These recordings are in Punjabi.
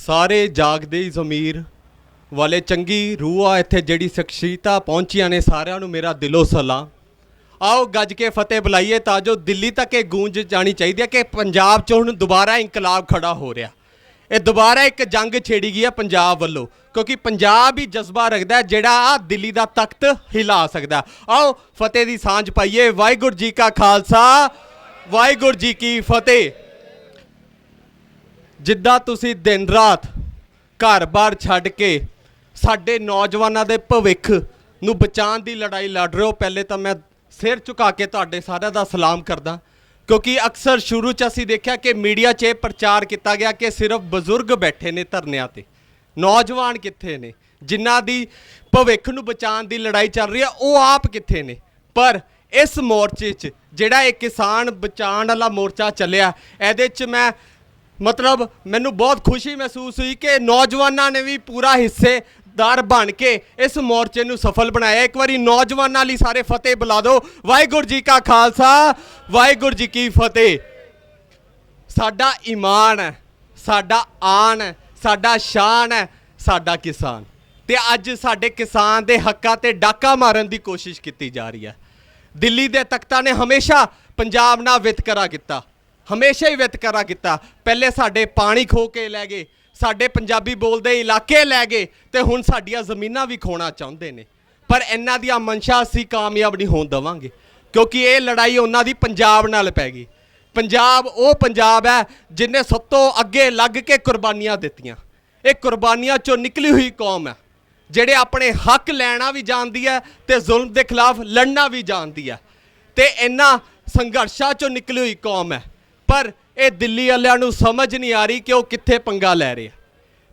ਸਾਰੇ ਜਾਗਦੇ ਜ਼ਮੀਰ ਵਾਲੇ ਚੰਗੀ ਰੂਹ ਆ ਇੱਥੇ ਜਿਹੜੀ ਸ਼ਖਸੀਅਤਾਂ ਪਹੁੰਚੀਆਂ ਨੇ ਸਾਰਿਆਂ ਨੂੰ ਮੇਰਾ ਦਿਲੋਂ ਸਲਾਮ। ਆਓ ਗੱਜ ਕੇ ਫਤਿਹ ਬੁਲਾਈਏ ਤਾਂ ਜੋ ਦਿੱਲੀ ਤੱਕ ਇਹ ਗੂੰਜ ਜਾਣੀ ਚਾਹੀਦੀ ਹੈ ਕਿ ਪੰਜਾਬ 'ਚ ਹੁਣ ਦੁਬਾਰਾ ਇਨਕਲਾਬ ਖੜਾ ਹੋ ਰਿਹਾ। ਇਹ ਦੁਬਾਰਾ ਇੱਕ ਜੰਗ ਛੇੜੀ ਗਈ ਹੈ ਪੰਜਾਬ ਵੱਲੋਂ, ਕਿਉਂਕਿ ਪੰਜਾਬ ਹੀ ਜਜ਼ਬਾ ਰੱਖਦਾ ਜਿਹੜਾ ਆ ਦਿੱਲੀ ਦਾ ਤਖਤ ਹਿਲਾ ਸਕਦਾ। ਆਓ ਫਤਿਹ ਦੀ ਸਾਂਝ ਪਾਈਏ। ਵਾਹਿਗੁਰੂ ਜੀ ਕਾ ਖਾਲਸਾ, ਵਾਹਿਗੁਰੂ ਜੀ ਕੀ ਫਤਿਹ। ਜਿੱਦਾਂ ਤੁਸੀਂ ਦਿਨ ਰਾਤ ਘਰ-ਬਾਰ ਛੱਡ ਕੇ ਸਾਡੇ ਨੌਜਵਾਨਾਂ ਦੇ ਭਵਿੱਖ ਨੂੰ ਬਚਾਉਣ ਦੀ ਲੜਾਈ ਲੜ ਰਹੇ ਹੋ, ਪਹਿਲੇ ਤਾਂ ਮੈਂ ਸਿਰ ਝੁਕਾ ਕੇ ਤੁਹਾਡੇ ਸਾਰਿਆਂ ਦਾ ਸਲਾਮ ਕਰਦਾ। ਕਿਉਂਕਿ ਅਕਸਰ ਸ਼ੁਰੂ 'ਚ ਅਸੀਂ ਦੇਖਿਆ ਕਿ ਮੀਡੀਆ 'ਚ ਇਹ ਪ੍ਰਚਾਰ ਕੀਤਾ ਗਿਆ ਕਿ ਸਿਰਫ ਬਜ਼ੁਰਗ ਬੈਠੇ ਨੇ ਧਰਨਿਆਂ ਤੇ। ਨੌਜਵਾਨ ਕਿੱਥੇ ਨੇ? ਜਿਨ੍ਹਾਂ ਦੀ ਭਵਿੱਖ ਨੂੰ ਬਚਾਉਣ ਦੀ ਲੜਾਈ ਚੱਲ ਰਹੀ ਹੈ, ਉਹ ਆਪ ਕਿੱਥੇ ਨੇ? ਪਰ ਇਸ ਮੋਰਚੇ 'ਚ ਜਿਹੜਾ ਇਹ ਕਿਸਾਨ ਬਚਾਉਣ ਵਾਲਾ ਮੋਰਚਾ ਚੱਲਿਆ, ਇਹਦੇ 'ਚ ਮੈਂ ਮਤਲਬ ਮੈਨੂੰ ਬਹੁਤ ਖੁਸ਼ੀ ਮਹਿਸੂਸ ਹੋਈ ਕਿ ਨੌਜਵਾਨਾਂ ਨੇ ਵੀ ਪੂਰਾ ਹਿੱਸੇਦਾਰ ਬਣ ਕੇ ਇਸ ਮੋਰਚੇ ਨੂੰ ਸਫਲ ਬਣਾਇਆ। ਇੱਕ ਵਾਰੀ ਨੌਜਵਾਨਾਂ ਲਈ ਸਾਰੇ ਫਤਿਹ ਬੁਲਾ ਦਿਓ। ਵਾਹਿਗੁਰੂ ਜੀ ਕਾ ਖਾਲਸਾ, ਵਾਹਿਗੁਰੂ ਜੀ ਕੀ ਫਤਿਹ। ਸਾਡਾ ਈਮਾਨ ਹੈ, ਸਾਡਾ ਆਨ ਹੈ, ਸਾਡਾ ਸ਼ਾਨ ਹੈ, ਸਾਡਾ ਕਿਸਾਨ। ਤੇ ਅੱਜ ਸਾਡੇ ਕਿਸਾਨ ਦੇ ਹੱਕਾਂ ਤੇ ਡਾਕਾ ਮਾਰਨ ਦੀ ਕੋਸ਼ਿਸ਼ ਕੀਤੀ ਜਾ ਰਹੀ ਹੈ। ਦਿੱਲੀ ਦੇ ਤਖਤਾਂ ਨੇ ਹਮੇਸ਼ਾ ਪੰਜਾਬ ਨਾਲ ਵਿਤਕਰਾ ਕੀਤਾ। ਹਮੇਸ਼ਾ ਹੀ ਵਿਤਕਰਾ ਕੀਤਾ। ਪਹਿਲੇ ਸਾਡੇ ਪਾਣੀ ਖੋ ਕੇ ਲੈ ਗਏ, ਸਾਡੇ ਪੰਜਾਬੀ ਬੋਲਦੇ ਇਲਾਕੇ ਲੈ ਗਏ ਤੇ ਹੁਣ ਸਾਡੀਆਂ ਜ਼ਮੀਨਾਂ ਵੀ ਖੋਣਾ ਚਾਹੁੰਦੇ ਨੇ। ਪਰ ਇਹਨਾਂ ਦੀਆਂ ਮਨਸ਼ਾ ਅਸੀਂ ਕਾਮਯਾਬ ਨਹੀਂ ਹੋਣ ਦੇਵਾਂਗੇ, ਕਿਉਂਕਿ ਇਹ ਲੜਾਈ ਉਹਨਾਂ ਦੀ ਪੰਜਾਬ ਨਾਲ ਪੈ ਗਈ। ਪੰਜਾਬ, ਉਹ ਪੰਜਾਬ ਹੈ ਜਿਨੇ ਸਭ ਤੋਂ ਅੱਗੇ ਲੱਗ ਕੇ ਕੁਰਬਾਨੀਆਂ ਦਿੱਤੀਆਂ। ਇਹ ਕੁਰਬਾਨੀਆਂ ਚੋਂ ਨਿਕਲੀ ਹੋਈ ਕੌਮ ਹੈ, ਜਿਹੜੇ ਆਪਣੇ ਹੱਕ ਲੈਣਾ ਵੀ ਜਾਣਦੀ ਹੈ ਤੇ ਜ਼ੁਲਮ ਦੇ ਖਿਲਾਫ ਲੜਨਾ ਵੀ ਜਾਣਦੀ ਹੈ। ਤੇ ਇਹਨਾਂ ਸੰਘਰਸ਼ਾਂ ਚੋਂ ਨਿਕਲੀ ਹੋਈ ਕੌਮ ਹੈ। ਪਰ ਇਹ ਦਿੱਲੀ ਵਾਲਿਆਂ ਨੂੰ ਸਮਝ ਨਹੀਂ ਆ ਰਹੀ ਕਿ ਉਹ ਕਿੱਥੇ ਪੰਗਾ ਲੈ ਰਹੇ ਆ।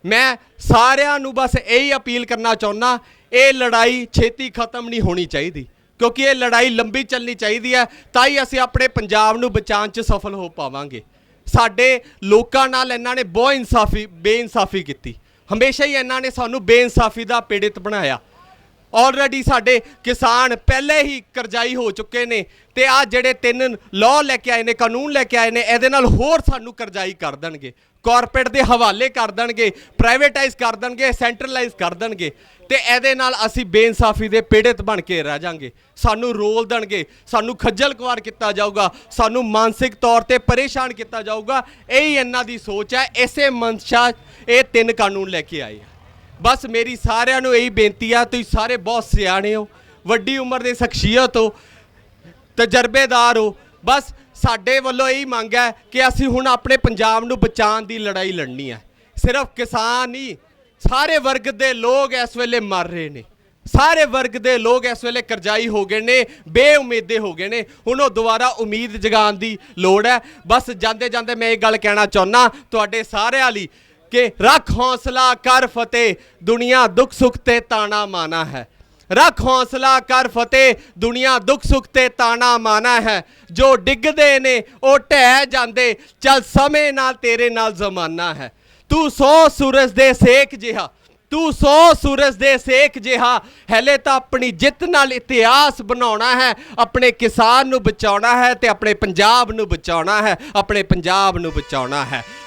ਮੈਂ ਸਾਰਿਆਂ ਨੂੰ ਬਸ ਇਹੀ ਅਪੀਲ ਕਰਨਾ ਚਾਹੁੰਦਾ ਇਹ ਲੜਾਈ ਛੇਤੀ ਖਤਮ ਨਹੀਂ ਹੋਣੀ ਚਾਹੀਦੀ, ਕਿਉਂਕਿ ਇਹ ਲੜਾਈ ਲੰਬੀ ਚੱਲਣੀ ਚਾਹੀਦੀ ਹੈ, ਤਾਂ ਹੀ ਅਸੀਂ ਆਪਣੇ ਪੰਜਾਬ ਨੂੰ ਬਚਾਉਣ 'ਚ ਸਫਲ ਹੋ ਪਾਵਾਂਗੇ। ਸਾਡੇ ਲੋਕਾਂ ਨਾਲ ਇਹਨਾਂ ਨੇ ਬਹੁਤ ਇਨਸਾਫੀ ਬੇਇਨਸਾਫੀ ਕੀਤੀ। ਹਮੇਸ਼ਾ ਹੀ ਇਹਨਾਂ ਨੇ ਸਾਨੂੰ ਬੇਇਨਸਾਫੀ ਦਾ ਪੀੜਿਤ ਬਣਾਇਆ। ਆਲਰੇਡੀ ਸਾਡੇ ਕਿਸਾਨ ਪਹਿਲੇ ਹੀ ਕਰਜ਼ਾਈ ਹੋ ਚੁੱਕੇ ਨੇ ਤੇ ਆ ਜਿਹੜੇ ਤਿੰਨ ਲਾਅ ਲੈ ਕੇ ਆਏ ਨੇ, ਕਾਨੂੰਨ ਲੈ ਕੇ ਆਏ ਨੇ, ਇਹਦੇ ਨਾਲ ਹੋਰ ਸਾਨੂੰ ਕਰਜ਼ਾਈ ਕਰ ਦੇਣਗੇ। ਕਾਰਪੋਰੇਟ ਦੇ ਹਵਾਲੇ ਕਰ ਦੇਣਗੇ ਪ੍ਰਾਈਵੇਟਾਈਜ਼ ਕਰ ਦੇਣਗੇ ਸੈਂਟਰਲਾਈਜ਼ ਕਰ ਦੇਣਗੇ ਤੇ ਇਹਦੇ ਨਾਲ ਅਸੀਂ ਬੇਇਨਸਾਫੀ ਦੇ ਪੀੜਤ ਬਣ ਕੇ ਰਹਿ ਜਾਾਂਗੇ ਸਾਨੂੰ ਰੋਲ ਦੇਣਗੇ, ਸਾਨੂੰ ਖੱਜਲ ਖੁਆਰ ਕੀਤਾ ਜਾਊਗਾ, ਸਾਨੂੰ ਮਾਨਸਿਕ ਤੌਰ ਤੇ ਪਰੇਸ਼ਾਨ ਕੀਤਾ ਜਾਊਗਾ, ਇਹੀ ਇਹਨਾਂ ਦੀ ਸੋਚ ਹੈ। ਇਸੇ ਮਨਸ਼ਾ ਇਹ ਤਿੰਨ ਕਾਨੂੰਨ ਲੈ ਕੇ ਆਏ ਆ। ਬਸ ਮੇਰੀ ਸਾਰਿਆਂ ਨੂੰ ਇਹੀ ਬੇਨਤੀ ਆ, ਤੁਸੀਂ ਸਾਰੇ ਬਹੁਤ ਸਿਆਣੇ ਹੋ, ਵੱਡੀ ਉਮਰ ਦੇ ਸ਼ਖਸੀਅਤ ਹੋ, ਤਜਰਬੇਦਾਰ ਹੋ। ਬਸ ਸਾਡੇ ਵੱਲੋਂ ਇਹੀ ਮੰਗ ਹੈ ਕਿ ਅਸੀਂ ਹੁਣ ਆਪਣੇ ਪੰਜਾਬ ਨੂੰ ਬਚਾਉਣ ਦੀ ਲੜਾਈ ਲੜਨੀ ਹੈ। ਸਿਰਫ ਕਿਸਾਨ ਹੀ, ਸਾਰੇ ਵਰਗ ਦੇ ਲੋਕ ਇਸ ਵੇਲੇ ਮਰ ਰਹੇ ਨੇ। ਸਾਰੇ ਵਰਗ ਦੇ ਲੋਕ ਇਸ ਵੇਲੇ ਕਰਜ਼ਾਈ ਹੋ ਗਏ ਨੇ, ਬੇਉਮੀਦੇ ਹੋ ਗਏ ਨੇ। ਹੁਣ ਉਹ ਦੁਬਾਰਾ ਉਮੀਦ ਜਗਾਉਣ ਦੀ ਲੋੜ ਹੈ। ਬਸ ਜਾਂਦੇ ਜਾਂਦੇ ਮੈਂ ਇਹ ਗੱਲ ਕਹਿਣਾ ਚਾਹੁੰਦਾ, ਤੁਹਾਡੇ ਸਾਰਿਆਂ ਲਈ ਕਿ ਰੱਖ ਹੌਸਲਾ ਕਰ ਫਤਿਹ, ਦੁਨੀਆ ਦੁੱਖ ਸੁੱਖ ਤੇ ਤਾਣਾ ਮਾਨਾ ਹੈ। ਰੱਖ ਹੌਸਲਾ ਕਰ ਫਤਿਹ, ਦੁਨੀਆ ਦੁੱਖ ਸੁੱਖ ਤੇ ਤਾਣਾ ਮਾਨਾ ਹੈ। ਜੋ ਡਿੱਗਦੇ ਨੇ, ਉਹ ਢਹਿ ਜਾਂਦੇ, ਚੱਲ ਸਮੇਂ ਨਾਲ ਤੇਰੇ ਨਾਲ ਜ਼ਮਾਨਾ ਹੈ। ਤੂੰ ਸੌ ਸੂਰਜ ਦੇ ਸੇਕ ਜਿਹਾ, ਤੂੰ ਸੌ ਸੂਰਜ ਦੇ ਸੇਕ ਜਿਹਾ, ਹਲੇ ਤਾਂ ਆਪਣੀ ਜਿੱਤ ਨਾਲ ਇਤਿਹਾਸ ਬਣਾਉਣਾ ਹੈ, ਆਪਣੇ ਕਿਸਾਨ ਨੂੰ ਬਚਾਉਣਾ ਹੈ ਤੇ ਆਪਣੇ ਪੰਜਾਬ ਨੂੰ ਬਚਾਉਣਾ ਹੈ, ਆਪਣੇ ਪੰਜਾਬ ਨੂੰ ਬਚਾਉਣਾ ਹੈ।